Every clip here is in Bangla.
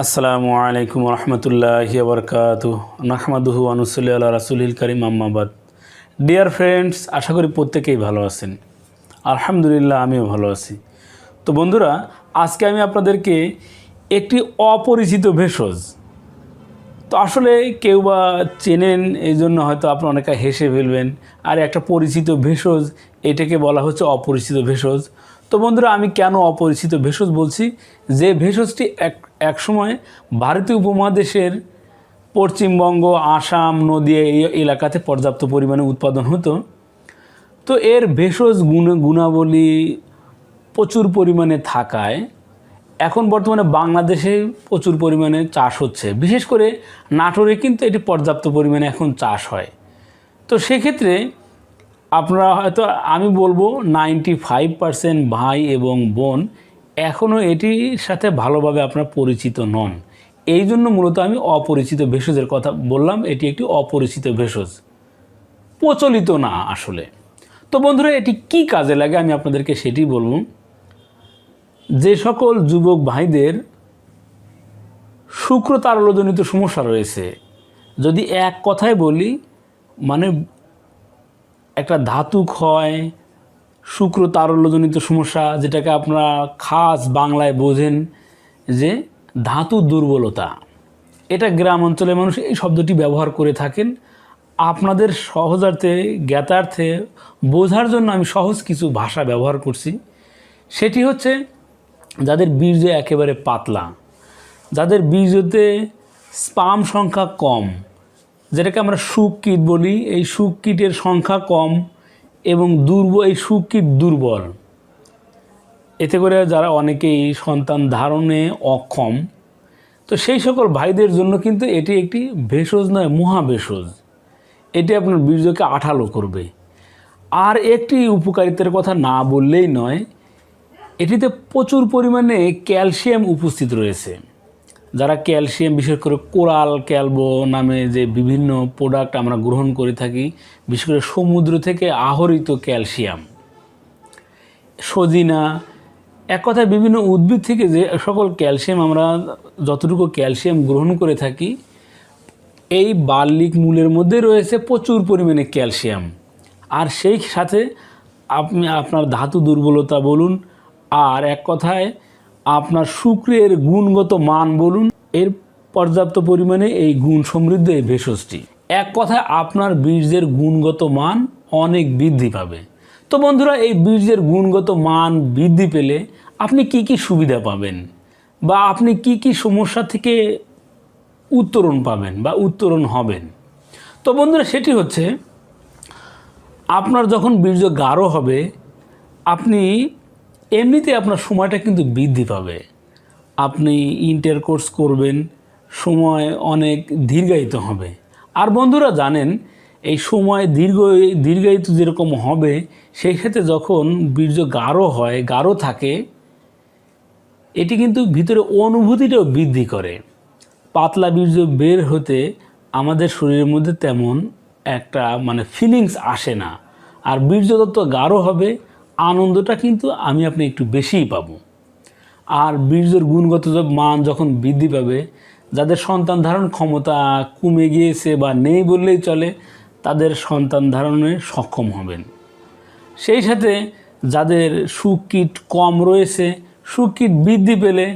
আসসালামু আলাইকুম রহমতুল্লাহ বরকাত নাহমাদুহু আনুসুল্লাহ রাসুলিল করিম আম্মাবাদ ডিয়ার ফ্রেন্ডস আশা করি প্রত্যেকেই ভালো আছেন। আলহামদুলিল্লাহ, আমিও ভালো আছি। তো বন্ধুরা, আজকে আমি আপনাদেরকে একটি অপরিচিত ভেষজ। তো আসলে কেউ বা চেনেন এই জন্য হয়তো আপনি অনেকে হেসে ফেলবেন, আর একটা পরিচিত ভেষজ, এটাকে বলা হচ্ছে অপরিচিত ভেষজ। তো বন্ধুরা, আমি কেন অপরিচিত ভেষজ বলছি? যে ভেষজটি এক একসময় ভারতীয় উপমহাদেশের পশ্চিমবঙ্গ, আসাম, নদীয়া এই এলাকাতে পর্যাপ্ত পরিমাণে উৎপাদন হতো। তো এর ভেষজ গুণ, গুণাবলী প্রচুর পরিমাণে থাকায় এখন বর্তমানে বাংলাদেশে প্রচুর পরিমাণে চাষ হচ্ছে। বিশেষ করে নাটোরে কিন্তু এটি পর্যাপ্ত পরিমাণে এখন চাষ হয়। তো সেক্ষেত্রে আপনারা হয়তো আমি বলব নাইনটি ফাইভ পারসেন্ট ভাই এবং বোন এখনও এটির সাথে ভালোভাবে আপনারা পরিচিত নন। এই জন্য মূলত আমি অপরিচিত ভেষজের কথা বললাম, এটি একটি অপরিচিত ভেষজ। প্রচলিত না আসলে। তো বন্ধুরা, এটি কি কাজে লাগে আমি আপনাদেরকে সেটি বলব। যে সকল যুবক ভাইদের শুক্র তারলজনিত সমস্যা রয়েছে, যদি এক কথায় বলি মানে একটা ধাতু ক্ষয় শুক্র তারল্যজনিত সমস্যা, যেটাকে আপনারা খাস বাংলায় বোঝেন যে ধাতু দুর্বলতা। এটা গ্রাম অঞ্চলের মানুষ এই শব্দটি ব্যবহার করে থাকেন। আপনাদের সহজার্থে, জ্ঞাতার্থে বোঝার জন্য আমি সহজ কিছু ভাষা ব্যবহার করছি। সেটি হচ্ছে যাদের বীর্য একেবারে পাতলা, যাদের বীর্যতে স্পাম সংখ্যা কম, যেটাকে আমরা সুখ কীট বলি। এই সুখ কীটের সংখ্যা কম এবং দুর্বল এই সুখ কীট দুর্বল? এতে করে যারা অনেকেই সন্তান ধারণে অক্ষম, তো সেই সকল ভাইদের জন্য কিন্তু এটি একটি ভেষজ নয়, মহাভেষজ। এটি আপনার বীর্যকে আঠালো করবে। আর একটি উপকারিতার কথা না বললেই নয়, এটিতে প্রচুর পরিমাণে ক্যালসিয়াম উপস্থিত রয়েছে। যারা ক্যালসিয়াম, বিশেষ করে কোরাল ক্যালবো নামে যে বিভিন্ন প্রোডাক্ট আমরা গ্রহণ করে থাকি, বিশেষ করে সমুদ্র থেকে আহরিত ক্যালসিয়াম, সজিনা, এক কথায় বিভিন্ন উদ্ভিদ থেকে যে সকল ক্যালসিয়াম আমরা যতটুকু ক্যালসিয়াম গ্রহণ করে থাকি, এই বার্লিক মূলের মধ্যে রয়েছে প্রচুর পরিমাণে ক্যালসিয়াম। আর সেই সাথে আপনি, আপনার ধাতু দুর্বলতা বলুন, আর এক কথায় আপনার শুক্রের গুণগত মান বলুন। এর পর্যাপ্ত পরিমাণে এই গুণ সমৃদ্ধ এই ভেষজটি। এক কথায় আপনার বীর্যের গুণগত মান অনেক বৃদ্ধি পাবে। তো বন্ধুরা, এই বীর্যের গুণগত মান বৃদ্ধি পেলে আপনি কি কি সুবিধা পাবেন? বা আপনি কি কি সমস্যা থেকে উত্তরণ পাবেন বা উত্তরণ হবেন? তো বন্ধুরা, সেটি হচ্ছে, আপনার যখন বীর্য গাঢ় হবে, আপনি এমনিতে আপনার সময়টা কিন্তু বৃদ্ধি পাবে। আপনি ইন্টার কোর্স করবেন, সময় অনেক দীর্ঘায়িত হবে। আর বন্ধুরা জানেন, এই সময় দীর্ঘ, দীর্ঘায়িত যেরকম হবে, সেই ক্ষেত্রে যখন বীর্য গাঢ় হয়, গাঢ় থাকে, এটি কিন্তু ভিতরে অনুভূতিটাও বৃদ্ধি করে। পাতলা বীর্য বের হতে আমাদের শরীরের মধ্যে তেমন একটা মানে ফিলিংস আসে না। আর বীর্য যত গাঢ় হবে আনন্দটা কিন্তু আমি আপনি একটু বেশিই পাবো। আর বীর্যর গুণগত মান যখন বৃদ্ধি পাবে, যাদের সন্তান ধারণ ক্ষমতা কমে গিয়েছে বা নেই বললেই চলে, তাদের সন্তান ধারণে সক্ষম হবেন। সেই সাথে যাদের সুকীট কম রয়েছে সুকীট বৃদ্ধি পেলে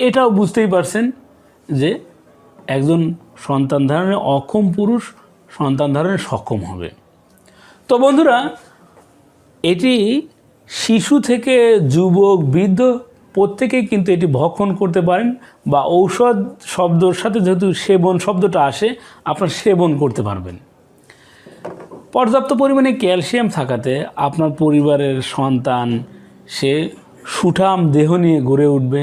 এটাও বুঝতেই পারছেন যে একজন সন্তান ধারণে অক্ষম পুরুষ সন্তান ধারণে সক্ষম হবে। তো বন্ধুরা এটি শিশু থেকে যুবক, বৃদ্ধ প্রত্যেকেই কিন্তু এটি ভক্ষণ করতে পারেন বা ঔষধ শব্দর সাথে যেহেতু সেবন শব্দটা আসে, আপনার সেবন করতে পারবেন। পর্যাপ্ত পরিমাণে ক্যালসিয়াম থাকাতে আপনার পরিবারের সন্তান, সে সুঠাম দেহ নিয়ে গড়ে উঠবে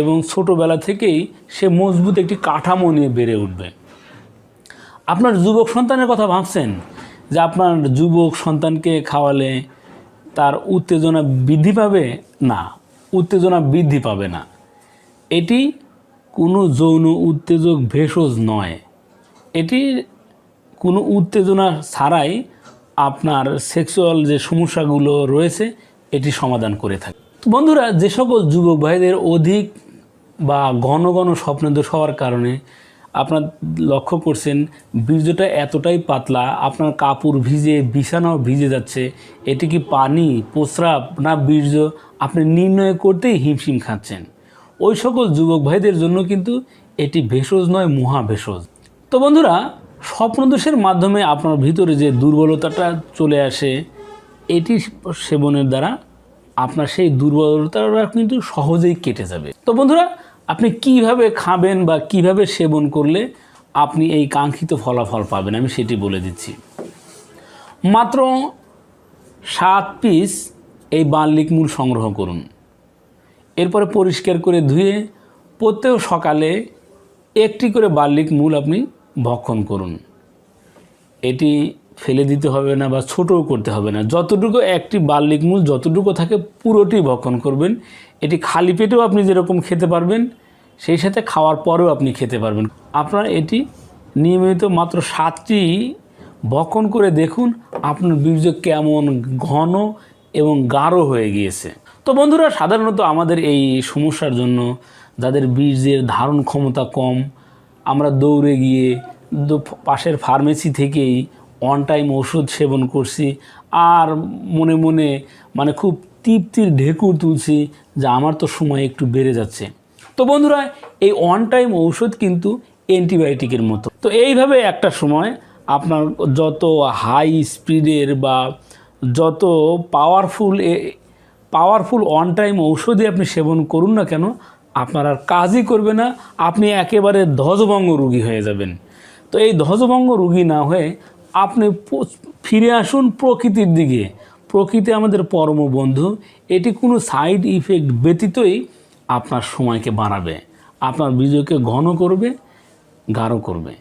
এবং ছোটোবেলা থেকেই সে মজবুত একটি কাঠামো নিয়ে বেড়ে উঠবে। আপনার যুবক সন্তানের কথা ভাবছেন যে আপনার যুবক সন্তানকে খাওয়ালে তার উত্তেজনা বৃদ্ধি পাবে না, উত্তেজনা বৃদ্ধি পাবে না। এটি কোনো যৌন উত্তেজক ভেষজ নয়। এটি কোনো উত্তেজনা ছাড়াই আপনার সেক্সুয়াল যে সমস্যাগুলো রয়েছে, এটি সমাধান করে থাকে। বন্ধুরা, যে সকল যুবক ভাইদের অধিক বা ঘন ঘন স্বপ্নদোষ হওয়ার কারণে আপনার লক্ষ্য করছেন, বীর্যটা এতটাই পাতলা, আপনার কাপড় ভিজে, বিছানাও ভিজে যাচ্ছে এটি কি পানি, প্রস্রাব না বীর্য আপনি নির্ণয় করতেই হিমশিম খাচ্ছেন? ওই সকল যুবক ভাইদের জন্য কিন্তু এটি ভেষজ নয় মহা ভেষজ তো বন্ধুরা, স্বপ্নদোষের মাধ্যমে আপনার ভিতরে যে দুর্বলতাটা চলে আসে, এটি সেবনের দ্বারা আপনার সেই দুর্বলতাটা কিন্তু সহজেই কেটে যাবে। তো বন্ধুরা আপনি কীভাবে খাবেন বা কীভাবে সেবন করলে আপনি এই কাঙ্ক্ষিত ফলাফল পাবেন? আমি সেটি বলে দিচ্ছি। মাত্র সাত পিস এই বার্লিক মূল সংগ্রহ করুন। এরপরে পরিষ্কার করে ধুয়ে প্রত্যেক সকালে একটি করে বার্লিক মূল আপনি ভক্ষণ করুন। এটি ফেলে দিতে হবে না বা ছোটও করতে হবে না। যতটুকু একটি বার্লিক মূল, যতটুকু থাকে পুরোটি ভক্ষণ করবেন। এটি খালি পেটেও আপনি যেরকম খেতে পারবেন, সেই সাথে খাওয়ার পরেও আপনি খেতে পারবেন। আপনার এটি নিয়মিত মাত্র সাতটি ভক্ষণ করে দেখুন, আপনার বীর্য কেমন ঘন এবং গাঢ় হয়ে গিয়েছে। তো বন্ধুরা, সাধারণত আমাদের এই সমস্যার জন্য যাদের বীর্যের ধারণ ক্ষমতা কম, আমরা দৌড়ে গিয়ে পাশের ফার্মেসি থেকেই অন টাইম ওষুধ সেবন করছি, আর মনে মনে মানে খুব তৃপ্তির ঢেকুর তুলছি যে আমার তো সময় একটু বেড়ে যাচ্ছে। তো বন্ধুরা, এই অন টাইম ঔষধ কিন্তু অ্যান্টিবায়োটিকের মতো। তো এইভাবে একটা সময় আপনার যত হাই স্পিডের বা যত পাওয়ারফুল পাওয়ারফুল অন টাইম ঔষধই আপনি সেবন করুন না কেন, আপনার আর কাজই করবে না, আপনি একেবারে ধ্বজভঙ্গ রুগী হয়ে যাবেন। তো এই ধ্বজভঙ্গ রুগী না হয়ে আপনি ফিরে আসুন প্রকৃতির দিকে। প্রকৃতি আমাদের পরম বন্ধু। এটি কোনো সাইড ইফেক্ট ব্যতীতই আপনার সময়কে বাড়াবে। আপনার বীর্যকে ঘন করবে, গাঢ় করবে।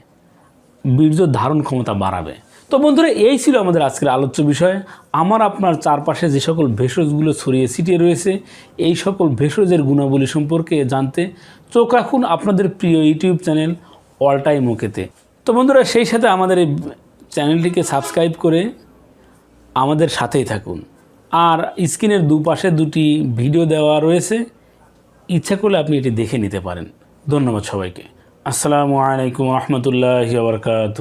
বীর্য ধারণ ক্ষমতা বাড়াবে। তো বন্ধুরা, এই ছিল আমাদের আজকের আলোচ্য বিষয়। আমার আপনার চারপাশে যে সকল ভেষজগুলো ছড়িয়ে ছিটিয়ে রয়েছে, এই সকল ভেষজের গুণাবলী সম্পর্কে জানতে চোখ রাখুন আপনাদের প্রিয় ইউটিউব চ্যানেল অল টাইম ওকেতে। তো বন্ধুরা, সেই সাথে আমাদের চ্যানেলটিকে সাবস্ক্রাইব করে আমাদের সাথেই থাকুন। আর স্ক্রিনের দুপাশে দুটি ভিডিও দেওয়া রয়েছে। ইচ্ছা করলে আপনি এটি দেখে নিতে পারেন। ধন্যবাদ সবাইকে। আসসালামু আলাইকুম রহমতুল্লাহ বারকাত